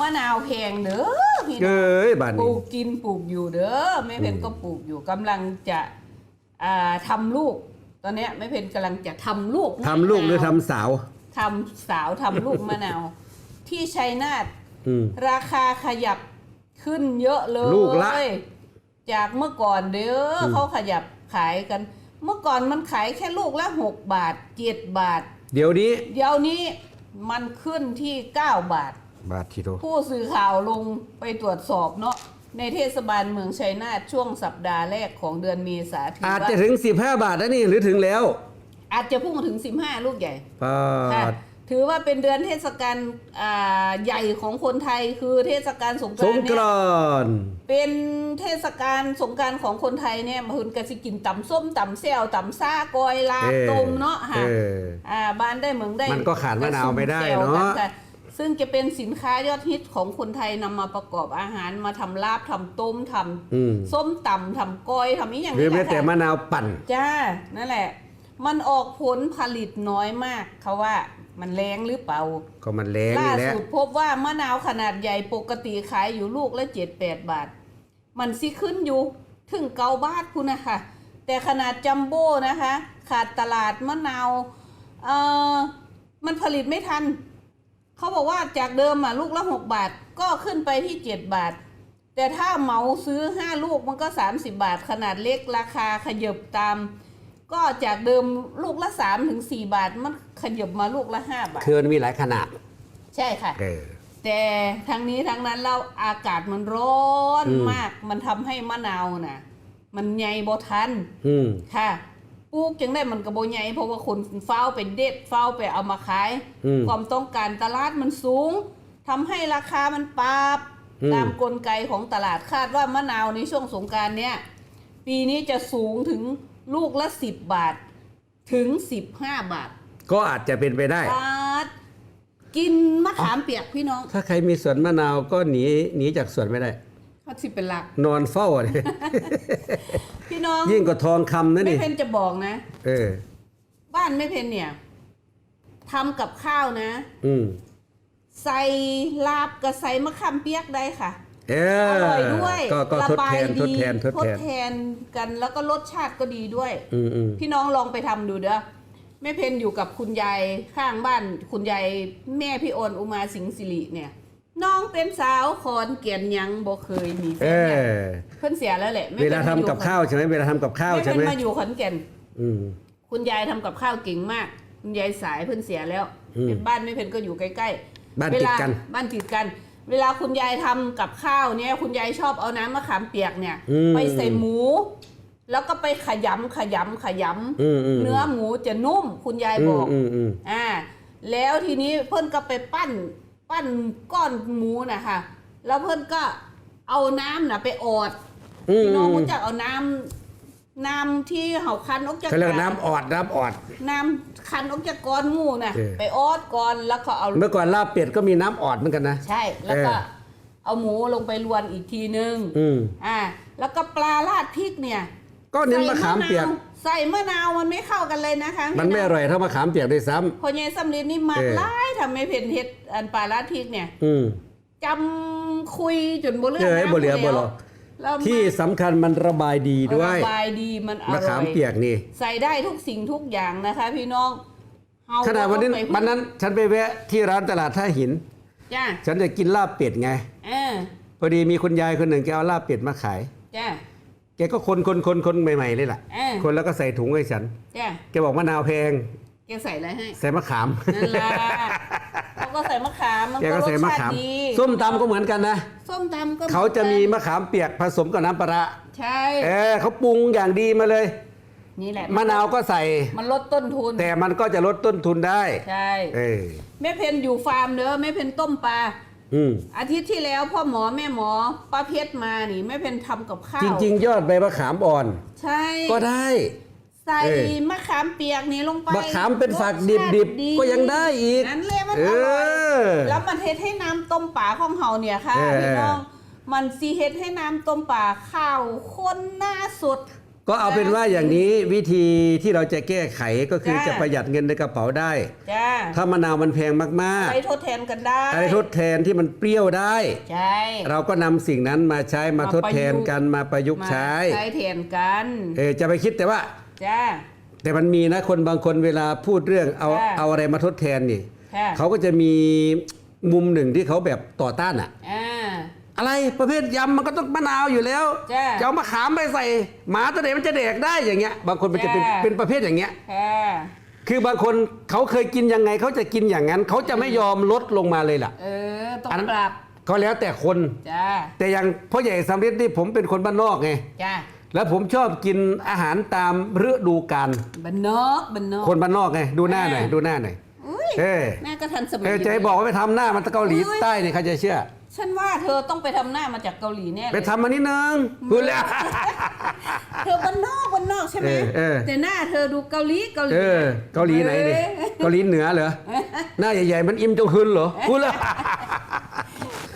มะนาวแพงเด้อพี่น้องเอ้ยบ้านปลูนี้ กกินปลูกอยู่เด้อแม่เพนก็ปลูกอยู่กำลังจะอ่าทำลูก ตอนเนี้ยแม่เพนกำลังจะทำลูกทำลูกหรือมะนาวทำสาว ทำสาวทำลูกมะนาว ที่ชัยนาท อืม ราคาขยับขึ้นเยอะเลยลูกละจากเมื่อก่อนเด้ออเขาขยับขายกัน เมื่อก่อนมันขายแค่ลูกละหกบาทเจ็ดบาท เดี๋ยวนี้ เดี๋ยวนี้มันขึ้นที่เก้าบาท บาททีโตผู้สื่อข่าวลงไปตรวจสอบเนาะในเทศบาลเมืองชัยนาทช่วงสัปดาห์แรกของเดือนเมษาถืออาจว่าจะถึง 15 บาทนะนี่หรือถึงแล้ว อาจจะพุ่งถึง 15 ลูกใหญ่ปาค่ะดถือว่าเป็นเดือนเทศกาลอ่าใหญ่ของคนไทยคือเทศกาลสงกสรานงต์กเนี่ยรานต์เป็นเทศกาลสงกรารของคนไทยเนี่ยมันก็สิกินตำส้มตำแซวตำซ่ากอยลาบต้มเนาะเอค่ะออ่าบ้านได้เหมืองได้ มันก็ขาดมะนาวไม่ได้กระสุ่เนอะแซวกัค่ซึ่งจะเป็นสินค้ายอดฮิตของคนไทยนำมาประกอบอาหารมาทำลาบทำต้มทำอืม ส้มตำทำก้อยทำอีกอย่างหรือนี้แม้แหละแต่ค่ะมะนาวปั่น จ้า นั่นแหละ มันออกผลผลิตน้อยมาก เขาว่ามันแรงหรือเปล่า ก็มันแรงล่านี่แหละ สุดพบว่ามะนาวขนาดใหญ่ปกติขายอยู่ลูกละเจ็ดแปดบาท มันสิขึ้นอยู่ถึงเกาบาทคุณนะคะ แต่ขนาดจัมโบ้นะคะ ขาดตลาดมะนาวเอ่อมันผลิตไม่ทัน เขาบอกว่าจากเดิมอะลูกละหกบาทก็ขึ้นไปที่เจ็ดบาท แต่ถ้าเหมาซื้อห้าลูกมันก็สามสิบาท ขนาดเล็กราคาขยบตาม ก็จากเดิมลูกละสามถึงสี่บาท มันขยบมาลูกละห้าบาท คือมันมีหลายขนาด ใช่ค่ะ เออ แต่ทั้งนี้ทั้งนั้นเราอากาศมันร้อนอืม มาก มันทำให้มะนาวน่ะ มันใหญ่บ่ทัน อืม ค่ะ ปลูกจังได้มันก็บ่ใหญ่เพราะว่าคนเฝ้าไปเด็ดเฝ้าไปเอามาขาย อืม ความต้องการตลาดมันสูงทำให้ราคามันปรับอืม ตามกลไกของตลาดคาดว่ามะนาวในช่วงสงกรารเนี้ยปีนี้จะสูงถึงลูกละสิบบาท ถึงสิบห้าบาทก็อาจจะเป็นไปได้ บาทกินมะขามเปียกพี่น้อง ถ้าใครมีสวนมะนาวก็หนีหนีจากสวนไม่ได้ เขาสิเป็นหลัก นอนเฝ้าเลยพี่น้องยิ่งกว่าทองคำนะแม่นี่ เพนจะบอกนะ เออ บ้านแม่เพนเนี่ยทำกับข้าวนะ อืมใส่ลาบกับใส่มะขามเปียกได้ค่ะ เอออร่อยด้วยก็ก็ระทดบาแทยนทดดีแทนทดทดแทน แทนกันแล้วก็รสชาติก็ดีด้วย อืมอืมพี่น้องลองไปทำดูเด้อแม่เพนอยู่กับคุณยายข้างบ้าน คุณยายแม่พี่โอนอุมาสิงห์สิริเนี่ย น้องเป็นสาวขอนเกียนยังบ่เคยมีแฟเอนเนี่ยอเพิ่นเสียแล้วแหละแม่เวพนลาทำกับข้าวใช่ไหมเวลาทำกับข้าวแม่ใช่เพไหมนมาอยู่ขอนแก่นอืม คุณยายทำกับข้าวเก่งมาก คุณยายสายเพิ่นเสียแล้วอืม เป็นบ้านแม่เพนก็อยู่ใกล้ๆบ้านเวติดลากันบ้านติดกัน เวลาคุณยายทำกับข้าวเนี่ย คุณยายชอบเอาน้ำมะขามเปียกเนี่ย อืม ไปใส่หมู แล้วก็ไปขยำขยำขยอืมอืมำเนื้อหมูจะนุ่ม คุณยายบอก อืมอืม อ่าแล้วทีนี้เพิ่นก็ไปปั้น ปั้นก้อนหมูนะคะแล้วเพิ่นก็เอาน้ำน่ะไปออดอืมพี่น้องอืมรู้จักเอาน้ำน้ำที่เห่าคันออกจากเขาเรียกกน้ำออดน้ำออด น้ำคันออกจากก้อนหมูน่ะเออ ไปออดก่อนแล้วก็เอา เมื่อก่อนลาบเป็ดก็มีน้ำออดเหมือนกันนะ ใช่ แล้วก็เออเอาหมูลงไปรวนอีกทีนึงอืม อ่า แล้วก็ปลาราดพริกเนี่ยก็เน้นมะขามเปียก ใส่มะนาว มันไม่เข้ากันเลยนะคะมันไม่อร่อยเท่ามะขามเปียกด้วยซ้พอเยายสำลิดนี่มักเออหลายทำไม่เผ็ดเฮ็ดอันปลาราดพริกเนี่ยำอืมจำคุยจนบ่เลือกเอ้ยน้ำบ่เหลือแล้วบ่เหลือแล้วมันที่สำคัญมันระบายดีด้วยระบายดีมันอร่อยมะขามเปียกนี่ ใส่ได้ทุกสิ่งทุกอย่างนะคะ พี่น้องเฮขณะวันนี้ก็ไปวันนั้น ฉันไปแวะที่ร้านตลาดท่าหินจ้าฉันจะกินลาบเป็ดไงเออพอดีมีคุณยายคนหนึ่งแกเอาลาบเป็ดมาขายจ้า แกก็คนคนคนคนใหม่ๆเลยล่ะ เออคนแล้วก็ใส่ถุงให้ฉัน จ้าแกบอกมะนาวแพง แกใส่อะไรให้ ใส่มะขาม นั่นแหละเขาก็ใส่มะขามมันแกก็ก็รสใส่มะชาขาม ติดีส้มตำก็เหมือนกันนะ ส้มตำก็หอนกันเขาจะมีมะขามเปียกผสมกับน้ำปลาร้าใช่เออเขาปรุงอย่างดีมาเลย นี่แหละมะนาวก็ใส่ มันลดต้นทุนแต่มันก็จะลดต้นทุนได้ ใช่ เออ แม่เพนอยู่ฟาร์มเด้อแม่เพนต้มปลา อืมอาทิตย์ที่แล้วพ่อหมอแม่หมอป้าเพชรมานี่แม่เพนทำกับข้าวจริง ๆ ยอดใบมะขามอ่อน ใช่ก็ได้ ใส่เออ มะขามเปียกนี่ลงไปมะขามเป็นฝักรสชาติดิบๆก็ยังได้อีก นั่นแหละมันเออร่อยอ แล้วมันเฮ็ดให้น้ำต้มป่าของเฮาเนี่ยค่ะเออ พี่น้องมันซีเฮ็ดให้น้ำต้มป่าข้าวข้นหน้าสด ก็เอาเป็นว่าอย่างนี้วิธีที่เราจะแก้ไขก็คือจ้า จะประหยัดเงินในกระเป๋าได้ จ้าถ้ามะนาวมันแพงมากไปทดแทนกันได้ๆ อะไรทดแทนที่มันเปรี้ยวได้ ใช่เราก็นำสิ่งนั้นมาใช้มามาทดแทนประยุกต์กันมาประยุกต์ใช้มาใช้แทนกันเออจะไปคิดแต่ว่า จ้า แต่มันมีนะคนบางคนเวลาพูดเรื่องเอาจ้า เอาอะไรมาทดแทนนี่ ค่ะเขาก็จะมีมุมหนึ่งที่เขาแบบต่อต้านอะอ่า อะไรประเภทยำมันก็ต้องมะนาวอยู่แล้วจ้าจะเอามะขามไปใส่หมาตัวไหนมันจะแดกได้อย่างเงี้ย บางคนมันจะเป็นจ้าเป็นประเภทอย่างเงี้ย ค่ะ คือบางคนเขาเคยกินยังไงเขาจะกินอย่างนั้นเขาจะไม่ยอมลดลงมาเลยล่ะ เออ ต้องอันนั้น ปรับ ก็แล้วแต่คน จ้า แต่อย่างพ่อใหญ่สำริดนี่ผมเป็นคนบ้านนอกไงจ้าแล้วผมชอบกินอาหารตามฤดูกาลบันนอกบันนอก คนบ้านนอกไงดูหน้าหน่อยอ่าดูหน้าหน่อย อุ้ยเอ้ย แม่ก็ทันสมัยเอออยู่จะให้บอกว่าไปทำหน้ามันตะเกาหลีอุ๊ยใต้เนี่ยใครจะเชื่อ ฉันว่าเธอต้องไปทำหน้ามาจากเกาหลีแน่เลยไปทำมานิดนึงพูดแล้ว เธอบันนอกบันนอกใช่ไหมเออเออ แต่หน้าเธอดูเกาหลีเกาหลีเออ เกาหลีไหนเนี่ยเกาหลีเหนือเหรอ หน้าใหญ่ๆมันอิมจงฮึนเหรอพูดแล้ว